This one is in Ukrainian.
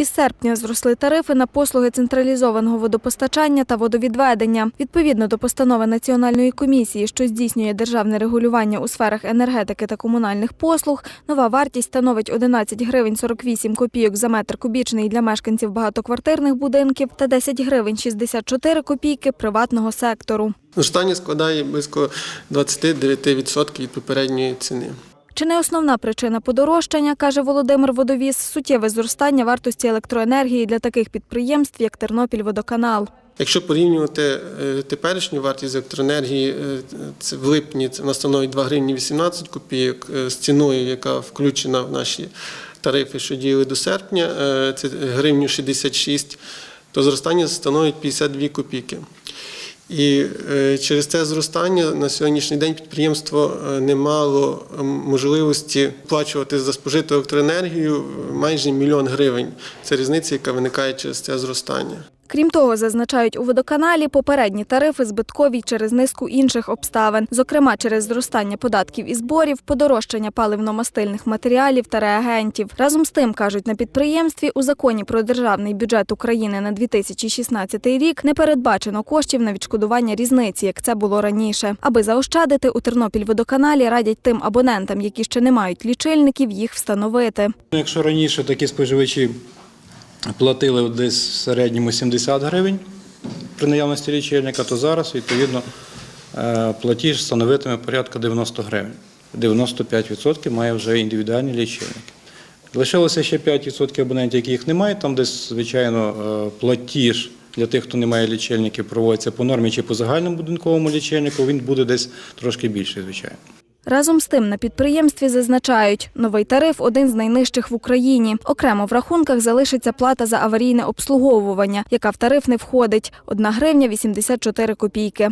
Із серпня зросли тарифи на послуги централізованого водопостачання та водовідведення. Відповідно до постанови Національної комісії, що здійснює державне регулювання у сферах енергетики та комунальних послуг, нова вартість становить 11 гривень 48 копійок за метр кубічний для мешканців багатоквартирних будинків та 10 гривень 64 копійки приватного сектору. Зростання складає близько 29% від попередньої ціни. Чи не основна причина подорожчання, каже Володимир Водовіз, суттєве зростання вартості електроенергії для таких підприємств, як Тернопільводоканал. Якщо порівнювати е, теперішню вартість електроенергії, е, це в липні вона становить 2 гривні 18 копійок е, з ціною, яка включена в наші тарифи, що діяли до серпня, це гривню 66, то зростання становить 52 копійки. І е, через це зростання на сьогоднішній день підприємство е, не мало можливості сплачувати за спожиту електроенергію майже мільйон гривень. Це різниця, яка виникає через це зростання. Крім того, зазначають у водоканалі, попередні тарифи збиткові через низку інших обставин, зокрема через зростання податків і зборів, подорожчання паливно-мастильних матеріалів та реагентів. Разом з тим, кажуть на підприємстві, у законі про державний бюджет України на 2016 рік не передбачено коштів на відшкодування різниці, як це було раніше. Аби заощадити, у Тернопільводоканалі радять тим абонентам, які ще не мають лічильників, їх встановити. Ну, Якщо раніше такі споживачі платили десь в середньому 70 гривень при наявності лічильника, то зараз, відповідно, е, платіж становитиме порядка 90 гривень. 95% має вже індивідуальні лічильники. Лишилося ще 5% абонентів, яких немає. Там десь, звичайно, е, платіж для тих, хто не має лічильників, проводиться по нормі чи по загальному будинковому лічильнику, він буде десь трошки більший, звичайно. Разом з тим на підприємстві зазначають, новий тариф один з найнижчих в Україні. Окремо в рахунках залишиться плата за аварійне обслуговування, яка в тариф не входить – 1 гривня 84 копійки.